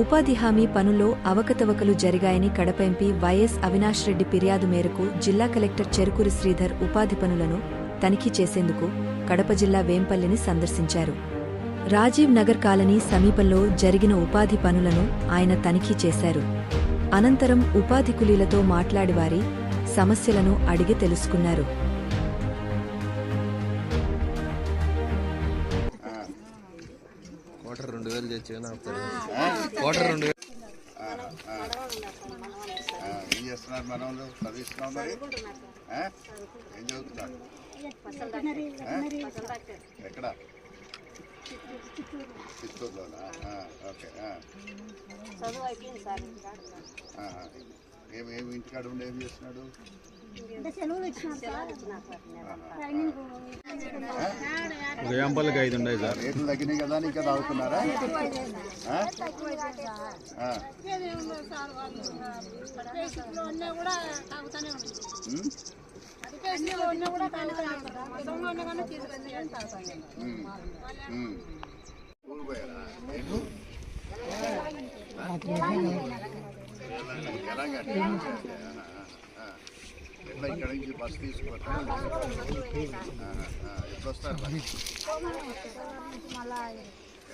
ఉపాధి హామీ పనుల్లో అవకతవకలు జరిగాయని కడప ఎంపీ వైఎస్ అవినాష్ రెడ్డి ఫిర్యాదు మేరకు జిల్లా కలెక్టర్ చెరుకురి శ్రీధర్ ఉపాధి పనులను తనిఖీ చేసేందుకు కడప జిల్లా వేంపల్లిని సందర్శించారు. రాజీవ్ నగర్ కాలనీ సమీపంలో జరిగిన ఉపాధి పనులను ఆయన తనిఖీ చేశారు. అనంతరం ఉపాధి కూలీలతో మాట్లాడి వారి సమస్యలను అడిగి తెలుసుకున్నారు. కోటర్ రెండు వేలు తెచ్చి కోటర్ రెండు వేలు. ఏం చేస్తున్నారు మన వాళ్ళు చదివిస్తున్నాం మరి? ఏం చదువుతున్నారు? ఎక్కడ? చిత్తూరులోనా? ఆ, ఓకే ఆ. చదువు అయిపోయింది సార్ ఆ, ఏం ఏం ఇంటికాడ ఉండి ఏం చేస్తున్నాడు? వేంపల్లికి ఐదు ఉన్నాయి సార్. రేట్లు తగ్గినాయి కదా ఇంకా తాగుతున్నారా? ఆ? ఎట్లా ఇక్కడ నుంచి బస్సు తీసుకుంటా ఎప్పుడు వస్తారు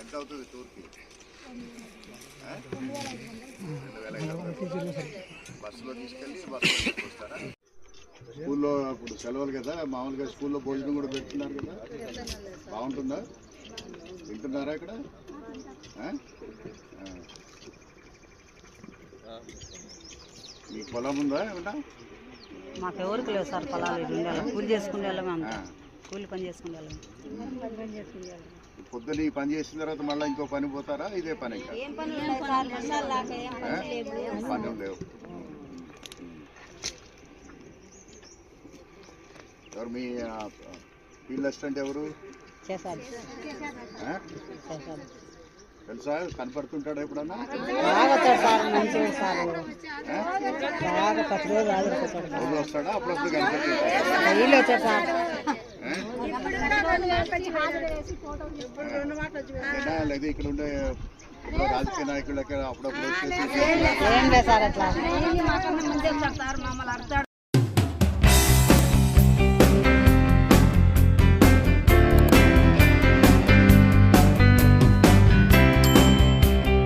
ఎంత అవుతుంది టూర్కి బస్సులో తీసుకెళ్ళి బస్సులో తీసుకొస్తారా స్కూల్లో ఇప్పుడు సెలవులు కదా మామూలుగా స్కూల్లో భోజనం కూడా పెడుతున్నారు కదా. బాగుంటుందా? వింటున్నారా ఇక్కడ? మీ పొలం ఉందా ఏమన్నా? మాకు ఎవరికి లేవు సార్ పొలాలు ఇది ఉండాలి. కూలి చేసుకునే వాళ్ళమే అంత. కూలి పని చేసుకునే వాళ్ళమే. పొద్దున్న ఈ పని చేసిన తర్వాత మళ్ళీ ఇంకో పని పోతారా? ఇదే పని ఇంకా? ఏం పని లేదు సార్ వర్షాలు లేక ఏం ఆ? పనులు లేవు. ఎవరు మీ ఫీల్డ్ అసిస్టెంట్ ఎవరు? చేశారు. ఆ? చేశారు. తెలుసా? కనపడుతుంటాడా ఎప్పుడన్నా? బాగా సార్ మంచిగా సార్. ఆ? బాగా ప్రతిరోజు ఆదుకుంటాడు రోజు వస్తాడా? అప్పుడప్పుడు కనపడుతుంటాడా వీళ్ళు లేదా ఇక్కడ ఉండే రాజకీయ నాయకులకి అప్పుడప్పుడు వచ్చేసి ఏం లేదు. సార్ అట్లా.